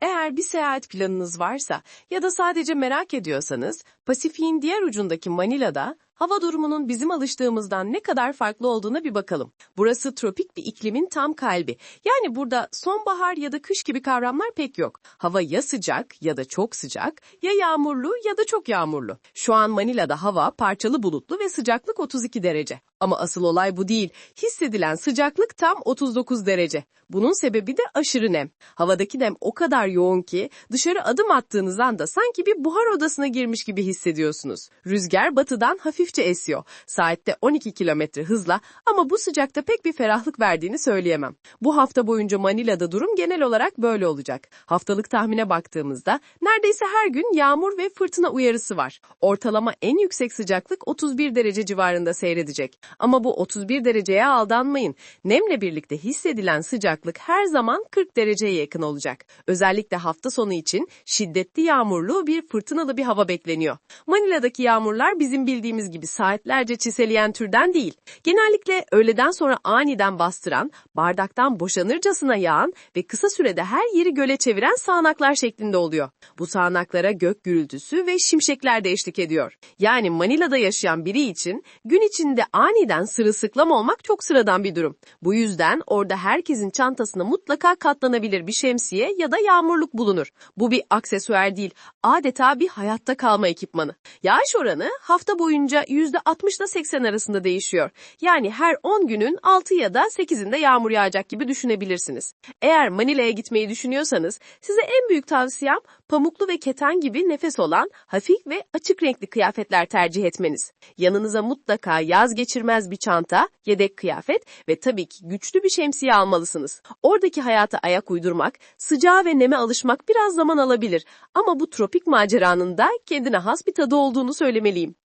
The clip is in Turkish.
É, Eğer bir seyahat planınız varsa ya da sadece merak ediyorsanız, Pasifik'in diğer ucundaki Manila'da hava durumunun bizim alıştığımızdan ne kadar farklı olduğuna bir bakalım. Burası tropik bir iklimin tam kalbi. Yani burada sonbahar ya da kış gibi kavramlar pek yok. Hava ya sıcak ya da çok sıcak, ya yağmurlu ya da çok yağmurlu. Şu an Manila'da hava parçalı bulutlu ve sıcaklık 32 derece. Ama asıl olay bu değil. Hissedilen sıcaklık tam 39 derece. Bunun sebebi de aşırı nem. Havadaki nem o kadar yoğun ki dışarı adım attığınız anda sanki bir buhar odasına girmiş gibi hissediyorsunuz. Rüzgar batıdan hafifçe esiyor. Saatte 12 kilometre hızla ama bu sıcakta pek bir ferahlık verdiğini söyleyemem. Bu hafta boyunca Manila'da durum genel olarak böyle olacak. Haftalık tahmine baktığımızda neredeyse her gün yağmur ve fırtına uyarısı var. Ortalama en yüksek sıcaklık 31 derece civarında seyredecek. Ama bu 31 dereceye aldanmayın. Nemle birlikte hissedilen sıcaklık her zaman 40 dereceye yakın olacak. Özellikle hafta sonu için şiddetli yağmurlu bir fırtınalı bir hava bekleniyor. Manila'daki yağmurlar bizim bildiğimiz gibi saatlerce çiseleyen türden değil. Genellikle öğleden sonra aniden bastıran, bardaktan boşanırcasına yağan ve kısa sürede her yeri göle çeviren sağanaklar şeklinde oluyor. Bu sağanaklara gök gürültüsü ve şimşekler de eşlik ediyor. Yani Manila'da yaşayan biri için gün içinde aniden sırılsıklam olmak çok sıradan bir durum. Bu yüzden orada herkesin çantasına mutlaka katlanabilir bir şemsiye ya da yağmurluk bulunur. Bu bir aksesuar değil, adeta bir hayatta kalma ekipmanı. Yağış oranı hafta boyunca %60 ile 80 arasında değişiyor. Yani her 10 günün 6 ya da 8'inde yağmur yağacak gibi düşünebilirsiniz. Eğer Manila'ya gitmeyi düşünüyorsanız size en büyük tavsiyem pamuklu ve keten gibi nefes olan hafif ve açık renkli kıyafetler tercih etmeniz. Yanınıza mutlaka yaz geçirmez bir çanta, yedek kıyafet ve tabii ki güçlü bir şemsiye almalısınız. Oradaki hayata ayak uydurmak, sıcağa ve neme alışmak biraz zaman alabilir ama bu tropik maceranın da kendine has bir tadı olduğunu söylemeliyim.